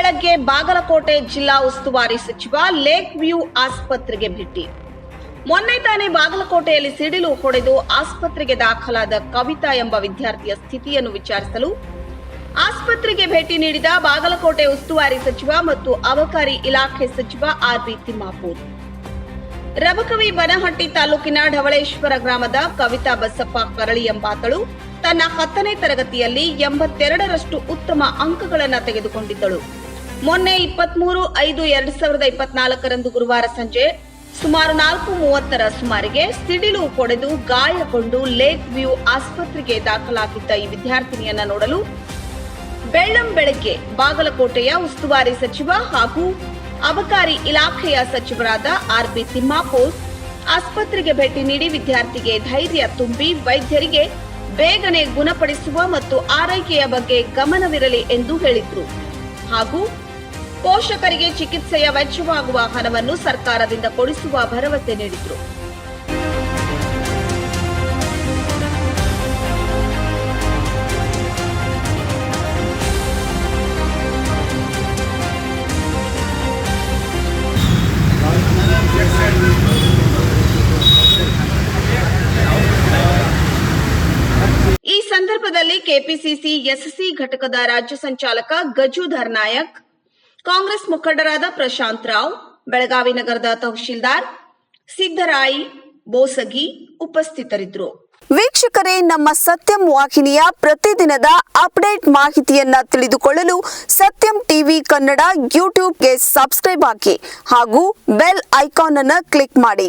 ಬೆಳಗ್ಗೆ ಬಾಗಲಕೋಟೆ ಜಿಲ್ಲಾ ಉಸ್ತುವಾರಿ ಸಚಿವ ಲೇಕ್ ವ್ಯೂ ಆಸ್ಪತ್ರೆಗೆ ಭೇಟಿ. ಮೊನ್ನೆ ತಾನೇ ಬಾಗಲಕೋಟೆಯಲ್ಲಿ ಸಿಡಿಲು ಹೊಡೆದು ಆಸ್ಪತ್ರೆಗೆ ದಾಖಲಾದ ಕವಿತಾ ಎಂಬ ವಿದ್ಯಾರ್ಥಿಯ ಸ್ಥಿತಿಯನ್ನು ವಿಚಾರಿಸಲು ಆಸ್ಪತ್ರೆಗೆ ಭೇಟಿ ನೀಡಿದ ಬಾಗಲಕೋಟೆ ಉಸ್ತುವಾರಿ ಸಚಿವ ಮತ್ತು ಅಬಕಾರಿ ಇಲಾಖೆ ಸಚಿವ ಆರ್ಬಿ ತಿಮ್ಮಾಪೂರ್. ರಬಕವಿ ಬನಹಟ್ಟಿ ತಾಲೂಕಿನ ಢವಳೇಶ್ವರ ಗ್ರಾಮದ ಕವಿತಾ ಬಸಪ್ಪ ಕರಳಿ ಎಂಬಾತಳು ತನ್ನ ಹತ್ತನೇ ತರಗತಿಯಲ್ಲಿ ಎಂಬತ್ತೆರಡರಷ್ಟು ಉತ್ತಮ ಅಂಕಗಳನ್ನು ತೆಗೆದುಕೊಂಡಿದ್ದಳು. ಮೊನ್ನೆ ಇಪ್ಪತ್ಮೂರು ಐದು ಎರಡ್ ಸಾವಿರದ ಇಪ್ಪತ್ನಾಲ್ಕರಂದು ಗುರುವಾರ ಸಂಜೆ ಸುಮಾರು ನಾಲ್ಕು ಮೂವತ್ತರ ಸುಮಾರಿಗೆ ಸಿಡಿಲು ಹೊಡೆದು ಗಾಯಗೊಂಡು ಲೇಕ್ ವ್ಯೂ ಆಸ್ಪತ್ರೆಗೆ ದಾಖಲಾಗಿದ್ದ ಈ ವಿದ್ಯಾರ್ಥಿನಿಯನ್ನ ನೋಡಲು ಬೆಳ್ಳಂ ಬೆಳಗ್ಗೆ ಬಾಗಲಕೋಟೆಯ ಉಸ್ತುವಾರಿ ಸಚಿವ ಹಾಗೂ ಅಬಕಾರಿ ಇಲಾಖೆಯ ಸಚಿವರಾದ ಆರ್ ಬಿ ತಿಮ್ಮಾಪೋಸ್ ಆಸ್ಪತ್ರೆಗೆ ಭೇಟಿ ನೀಡಿ ವಿದ್ಯಾರ್ಥಿಗೆ ಧೈರ್ಯ ತುಂಬಿ ವೈದ್ಯರಿಗೆ ಬೇಗನೆ ಗುಣಪಡಿಸುವ ಮತ್ತು ಆರೈಕೆಯ ಬಗ್ಗೆ ಗಮನವಿರಲಿ ಎಂದು ಹೇಳಿದ್ರು. ಹಾಗೂ ಪೋಷಕರಿಗೆ ಚಿಕಿತ್ಸೆಯ ವೆಚ್ಚವಾಗುವ ಹಣವನ್ನು ಸರ್ಕಾರದಿಂದ ಕೊಡಿಸುವ ಭರವಸೆ ನೀಡಿದರು. ಈ ಸಂದರ್ಭದಲ್ಲಿ ಕೆಪಿಸಿಸಿ ಎಸ್ಸಿ ಘಟಕದ ರಾಜ್ಯ ಸಂಚಾಲಕ ಗಜುಧರ್ ನಾಯಕ್ ಕಾಂಗ್ರೆಸ್ ಮುಖಂಡರಾದ ಪ್ರಶಾಂತ್ ರಾವ್, ಬೆಳಗಾವಿ ನಗರದ ತಹಶೀಲ್ದಾರ್ ಸಿದ್ದರಾಯಿ ಬೋಸಗಿ ಉಪಸ್ಥಿತರಿದ್ದರು. ವೀಕ್ಷಕರೇ, ನಮ್ಮ ಸತ್ಯಂ ವಾಹಿನಿಯ ಪ್ರತಿದಿನದ ಅಪ್ಡೇಟ್ ಮಾಹಿತಿಯನ್ನ ತಿಳಿದುಕೊಳ್ಳಲು ಸತ್ಯಂ ಟಿವಿ ಕನ್ನಡ ಯೂಟ್ಯೂಬ್ಗೆ ಸಬ್ಸ್ಕ್ರೈಬ್ ಹಾಕಿ ಹಾಗೂ ಬೆಲ್ ಐಕಾನ್ ಅನ್ನು ಕ್ಲಿಕ್ ಮಾಡಿ.